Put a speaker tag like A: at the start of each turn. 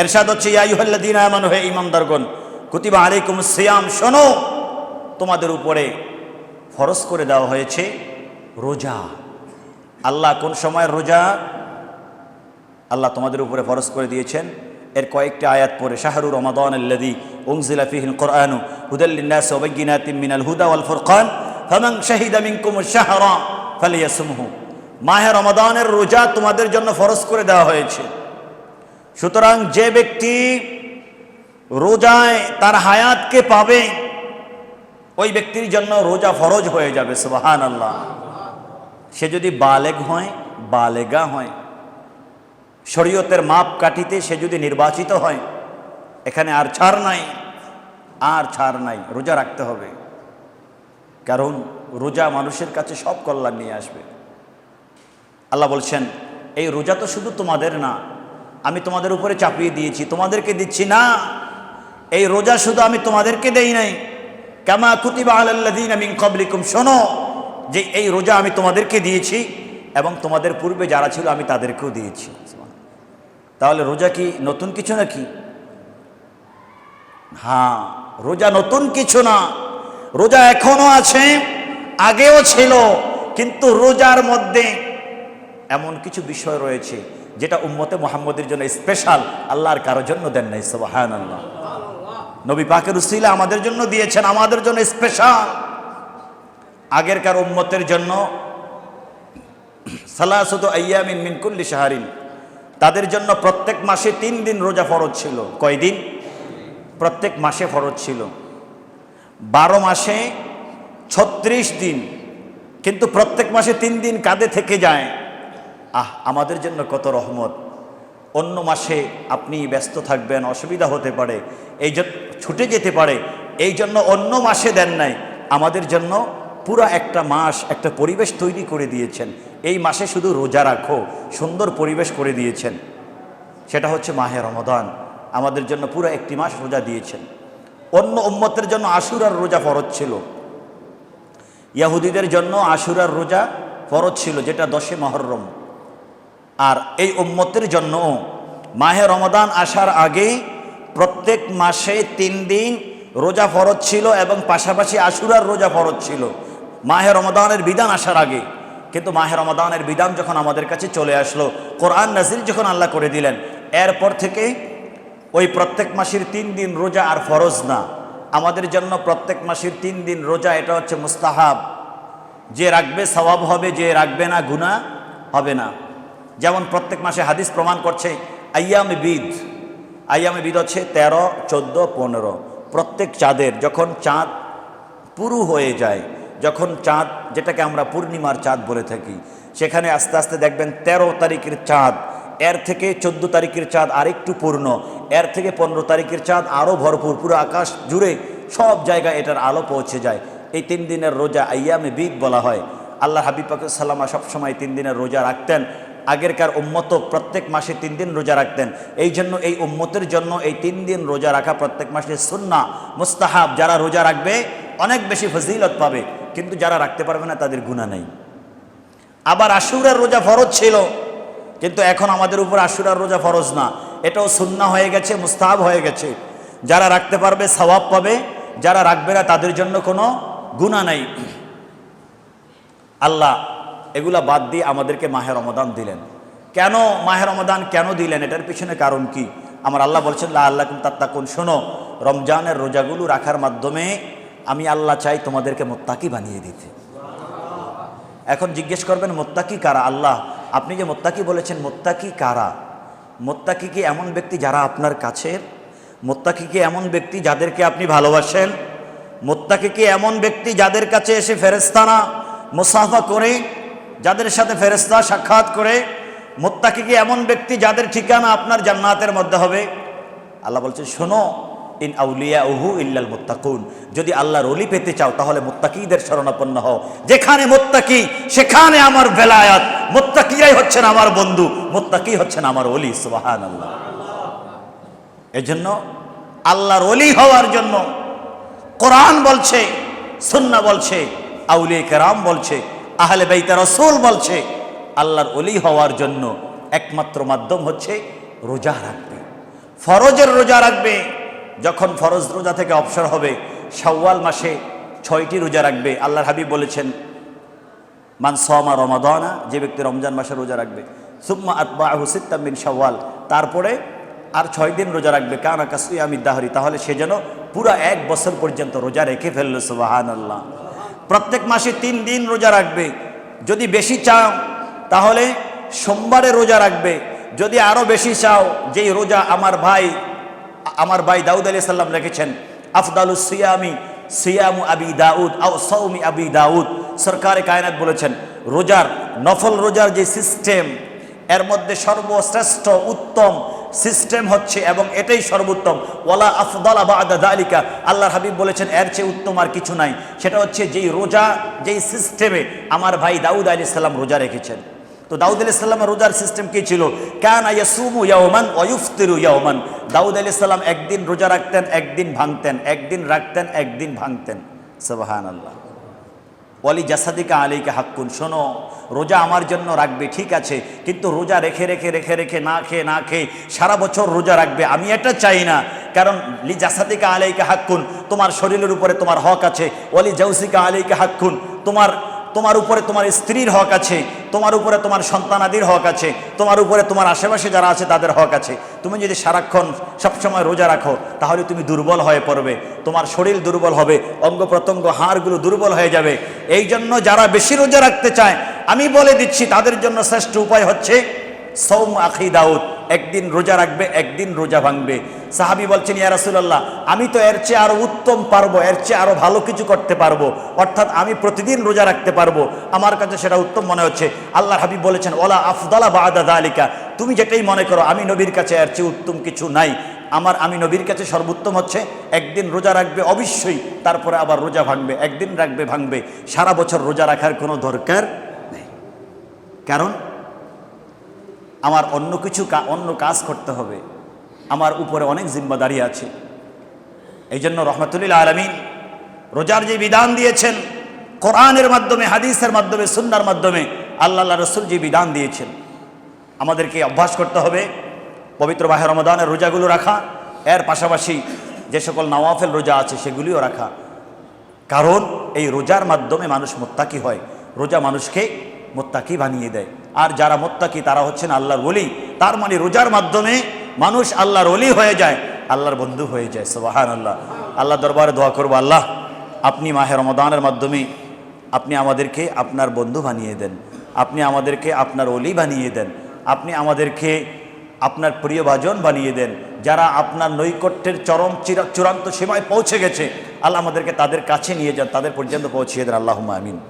A: এরশাদ হচ্ছে ইয়াইহাল্লাদিন এমন হয়ে ইমানদারগণ কুতিবা আলাইকুম সিয়াম শোনো, তোমাদের উপরে ফরজ করে দেওয়া হয়েছে রোজা। আল্লাহ কোন সময় রোজা? আল্লাহ তোমাদের উপরে ফরজ করে দিয়েছেন। এর কয়েকটি আয়াত পরে শাহরুর রমাদান আল্লাদি উংজিলা ফিহিল কোরআনু হুদাল্লিন্নাস ওয়াবাইয়িনাতিম মিনাল হুদা ওয়াল ফুরকান, ফামান শাহিদা মিনকুম আশ-শাহরা ফালিয়াসমহু। মাহে রমাদানের রোজা তোমাদের জন্য ফরজ করে দেওয়া হয়েছে। সুতরাং যে ব্যক্তি রোজায় তার হায়াতকে পাবে, ওই ব্যক্তির জন্য রোজা ফরজ হয়ে যাবে সুবাহান আল্লাহ সে যদি বালেগ হয়, বালেগা হয়, শরীয়তের মাপ কাটিতে সে যদি নির্বাচিত হয়, এখানে আর ছাড় নাই, আর ছাড় নাই, রোজা রাখতে হবে। কারণ রোজা মানুষের কাছে সব কল্যাণ নিয়ে আসবে। আল্লাহ বলছেন, এই রোজা তো শুধু তোমাদের না আমি তোমাদের উপরে চাপিয়ে দিয়েছি, তোমাদেরকে দিচ্ছি না। এই রোজা শুধু আমি তোমাদেরকে দেই নাই। কামা কুতিবা আলাল্লাযীনা মিন ক্বাবলিকুম। শোনো যে এই রোজা আমি তোমাদেরকে দিয়েছি এবং তোমাদের পূর্বে যারা ছিল আমি তাদেরকেও দিয়েছি। তাহলে রোজা কি নতুন কিছু নাকি? হ্যাঁ রোজা নতুন কিছু না। রোজা এখনও আছে, আগেও ছিল, কিন্তু রোজার মধ্যে এমন কিছু বিষয় রয়েছে যেটা উম্মতে মোহাম্মদের জন্য স্পেশাল আল্লাহর কারোর জন্য দেন নাই সবাহান আল্লাহ নবী পাকের উসিলা আমাদের জন্য দিয়েছেন, আমাদের জন্য স্পেশাল আগেরকার উম্মতের জন্য সালাসত মিনকুল্লি শাহারিন। তাদের জন্য প্রত্যেক মাসে তিন দিন রোজা ফরজ ছিল। কয়দিন? প্রত্যেক মাসে ফরজ ছিল। বারো মাসে ছত্রিশ দিন। কিন্তু প্রত্যেক মাসে তিন দিন কাঁধে থেকে যায়। আহ, আমাদের জন্য কত রহমত। অন্য মাসে আপনি ব্যস্ত থাকবেন, অসুবিধা হতে পারে, এই ছুটে যেতে পারে, এই জন্য অন্য মাসে দেন নাই। আমাদের জন্য পুরো একটা মাস একটা পরিবেশ তৈরি করে দিয়েছেন। এই মাসে শুধু রোজা রাখো, সুন্দর পরিবেশ করে দিয়েছেন। সেটা হচ্ছে মাহে রমদান। আমাদের জন্য পুরো একটি মাস রোজা দিয়েছেন। অন্য উম্মতের জন্য আশুরার রোজা ফরজ ছিল। ইয়াহুদিদের জন্য আশুরার রোজা ফরজ ছিল, যেটা দশে মহরম। আর এই উম্মতের জন্য মাহে রমদান আসার আগেই প্রত্যেক মাসে তিন দিন রোজা ফরজ ছিল এবং পাশাপাশি আশুরার রোজা ফরজ ছিল। মাহে রমদানের বিধান আসার আগে। কিন্তু মাহে রমদানের বিধান যখন আমাদের কাছে চলে আসলো, কোরআন নাজির যখন আল্লাহ করে দিলেন, এরপর থেকে ওই প্রত্যেক মাসের তিন দিন রোজা আর ফরজ না। আমাদের জন্য প্রত্যেক মাসের তিন দিন রোজা এটা হচ্ছে মুস্তাহাব। যে রাখবে সওয়াব হবে, যে রাখবে না গুণা হবে না। যেমন প্রত্যেক মাসে হাদিস প্রমাণ করছে, আয়ামে বিদ। আয়ামে বিদ হচ্ছে তেরো, চোদ্দ, পনেরো। প্রত্যেক চাঁদের যখন চাঁদ পুরু হয়ে যায়, যখন চাঁদ যেটাকে আমরা পূর্ণিমার চাঁদ বলে থাকি, সেখানে আস্তে আস্তে দেখবেন ১৩ তারিখের চাঁদ, এর থেকে চোদ্দ তারিখের চাঁদ আরেকটু পূর্ণ, এর থেকে পনেরো তারিখের চাঁদ আরও ভরপুর, পুরো আকাশ জুড়ে সব জায়গায় এটার আলো পৌঁছে যায়। এই তিন দিনের রোজা আয়ামে বিদ বলা হয়। আল্লাহ হাবিব পাকুসাল্লামা সবসময় তিন দিনের রোজা রাখতেন। আগেরকার উম্মত প্রত্যেক মাসে তিন দিন রোজা রাখতেন। এই জন্য এই উম্মতের জন্য এই তিন দিন রোজা রাখা প্রত্যেক মাসে সুন্না মুস্তাহাব। যারা রোজা রাখবে, অনেক বেশি ফজিলত পাবে। কিন্তু যারা রাখতে পারবে না, তাদের গুণা নেই। আবার আশুরার রোজা ফরজ ছিল। কিন্তু এখন আমাদের উপর আশুরার রোজা ফরজ না। এটাও সুন্না হয়ে গেছে, মুস্তাহাব হয়ে গেছে। যারা রাখতে পারবে স্বভাব পাবে। যারা রাখবে না, তাদের জন্য কোনো গুণা নাই। আল্লাহ এগুলা বাদ দিয়ে আমাদেরকে মাহের রমদান দিলেন। কেন মাহের রমদান কেন দিলেন? এটার পিছনে কারণ কি? আমার আল্লাহ বলছেন, লা আল্লাহ তাত্তাকুন। শোনো, রমজানের রোজাগুলো রাখার মাধ্যমে আমি আল্লাহ চাই তোমাদেরকে মোত্তাকি বানিয়ে দিতে। এখন জিজ্ঞেস করবেন, মোত্তাকি কারা? আল্লাহ, আপনি যে মোত্তাকি বলেছেন, মোত্তাকি কারা? মোত্তাকি কি এমন ব্যক্তি যারা আপনার কাছের? মোত্তাকি কি এমন ব্যক্তি যাদেরকে আপনি ভালোবাসেন? মোত্তাকি কি এমন ব্যক্তি যাদের কাছে এসে ফেরেস্তানা মুসাফা করে যাদের সাথে ফেরেস্তা সাক্ষাৎ করে মোত্তাকি কি এমন ব্যক্তি যাদের ঠিকানা আপনার জান্নাতের মধ্যে হবে, আল্লাহ বলছে, শোনো, ইন আউলিয়া উহু ইল্লাল মুত্তাকুন। যদি আল্লাহর অলি পেতে চাও, তাহলে মোত্তাকিদের শরণাপন্ন হও। যেখানে মুত্তাকি, সেখানে আমার বেলায়াত। মুত্তাকিরাই হচ্ছেন আমার বন্ধু, মুত্তাকি হচ্ছেন আমার অলি সুবাহান আল্লাহ এজন্য আল্লাহর অলি হওয়ার জন্য কোরআন বলছে সুন্না বলছে আউলিয়া কেরাম বলছে আহলে বেইতা রসুল বলছে, আল্লাহর অলি হওয়ার জন্য একমাত্র মাধ্যম হচ্ছে রোজা রাখবে। ফরজের রোজা রাখবে, যখন ফরজ রোজা থেকে অবসর হবে, শাওয়াল মাসে ছয়টি রোজা রাখবে। আল্লাহর হাবিব বলেছেন, মান সমা রমাদানা যে ব্যক্তি রমজান মাসে রোজা রাখবে। সুম্মা আতবা হুসিত্তাম বিন শাওয়াল তারপরে আর ছয় দিন রোজা রাখবে। কানা কাসুই আমি দাহরি তাহলে সে যেন পুরো এক বছর পর্যন্ত রোজা রেখে ফেলল সুবাহান আল্লাহ প্রত্যেক মাসে তিন দিন রোজা রাখবে। যদি বেশি চাও, তাহলে সোমবারে রোজা রাখবে। যদি আরও বেশি চাও, যেই রোজা আমার ভাই আমার ভাই দাউদ আলি সাল্লাম রেখেছেন আফদালুস সিয়ামি, সিয়ামু আবি দাউদ, আও সৌমি আবি দাউদ, সরকারে কায়নাত বলেছেন, রোজার, নফল রোজার যে সিস্টেম, এর মধ্যে সর্বশ্রেষ্ঠ, উত্তম সিস্টেম হচ্ছে এবং এটাই সর্বোত্তম। ওয়ালা আফদালা বাদা দালিকা। আল্লাহ হাবিব বলেছেন, এর চেয়ে উত্তম আর কিছু নাই। সেটা হচ্ছে যেই রোজা, যেই সিস্টেমে আমার ভাই দাউদ আলি সাল্লাম রোজা রেখেছেন। তো দাউদ আলি সাল্লামের রোজার সিস্টেম কী ছিল? কান ইয়াসুমু ইয়াওমান ওয়ুফতিরু ইয়াওমান। দাউদ আলি সাল্লাম একদিন রোজা রাখতেন, একদিন ভাঙতেন, একদিন রাখতেন, একদিন ভাঙতেন। সুবহানাল্লাহ। ওয়ালি জাসাদিকা আলীকে হাক্কুন। শোনো, রোজা আমার জন্য রাখবে, ঠিক আছে, কিন্তু রোজা রেখে রেখে রেখে রেখে না খেয়ে না খেয়ে সারা বছর রোজা রাখবে, আমি এটা চাই না। কারণ লি জাসাদিকা আলীকে হাক্কুন, তোমার শরীরের উপরে তোমার হক আছে, ওয়ালি জৌসিকা আলীকে হাক্কুন, তোমার তোমার উপরে তোমার স্ত্রীর হক আছে, তোমার উপরে তোমার সন্তানাদির হক আছে, তোমার উপরে তোমার আশেপাশে যারা আছে তাদের হক আছে। তুমি যদি সারাক্ষণ সবসময় রোজা রাখো, তাহলে তুমি দুর্বল হয়ে পড়বে। তোমার শরীর দুর্বল হবে, অঙ্গ প্রত্যঙ্গ হাড়গুলো দুর্বল হয়ে যাবে। এই জন্য যারা বেশি রোজা রাখতে চায়, আমি বলে দিচ্ছি, তাদের জন্য শ্রেষ্ঠ উপায় হচ্ছে সৌম আখি দাউদ। একদিন রোজা রাখবে, একদিন রোজা ভাঙবে। সাহাবি বলছেন, ইয়া রাসূলুল্লাহ, আমি তো এর চেয়ে আরও উত্তম পারব, এর চেয়ে আরও ভালো কিছু করতে পারব। অর্থাৎ আমি প্রতিদিন রোজা রাখতে পারব। আমার কাছে সেটা উত্তম মনে হচ্ছে। আল্লাহ হাবিব বলেছেন ওলা আফদালা বাদা আলিকা তুমি যেটাই মনে করো, আমি নবীর কাছে এর চেয়ে উত্তম কিছু নাই। আমার, আমি নবীর কাছে সর্বোত্তম হচ্ছে, একদিন রোজা রাখবে অবশ্যই, তারপরে আবার রোজা ভাঙবে, একদিন রাখবে ভাঙবে। সারা বছর রোজা রাখার কোনো দরকার নেই। কারণ আমার অন্য কিছু অন্য কাজ করতে হবে। আমার উপরে অনেক জিম্মাদারি আছে। এই জন্য রহমতুল্লাহ আলমিন রোজার যে বিধান দিয়েছেন, কোরআনের মাধ্যমে, হাদিসের মাধ্যমে, সুন্নার মাধ্যমে আল্লাহ রসুল যে বিধান দিয়েছেন, আমাদেরকে অভ্যাস করতে হবে, পবিত্র মাহে রমদানের রোজাগুলো রাখা, এর পাশাপাশি যে সকল নওয়াফেল রোজা আছে সেগুলিও রাখা। কারণ এই রোজার মাধ্যমে মানুষ মোত্তাকি হয়, রোজা মানুষকে মোত্তাকি বানিয়ে দেয়। আর যারা মোত্তাকি, তারা হচ্ছেন আল্লাহর ওলি। তার মানে রোজার মাধ্যমে মানুষ আল্লাহর ওলি হয়ে যায়, আল্লাহর বন্ধু হয়ে যায় সোবাহান আল্লাহ আল্লাহ দরবারে দোয়া করব, আল্লাহ, আপনি মাহে রমদানের মাধ্যমে আপনি আমাদেরকে আপনার বন্ধু বানিয়ে দেন, আপনি আমাদেরকে আপনার অলি বানিয়ে দেন, আপনি আমাদেরকে আপনার প্রিয় ভাজন বানিয়ে দেন। যারা আপনার নৈকট্যের চরম চিরা- চূড়ান্ত সীমায় পৌঁছে গেছে, আল্লাহ আমাদেরকে তাদের কাছে নিয়ে যান, তাদের পর্যন্ত পৌঁছিয়ে দেন আল্লাহ আমিন।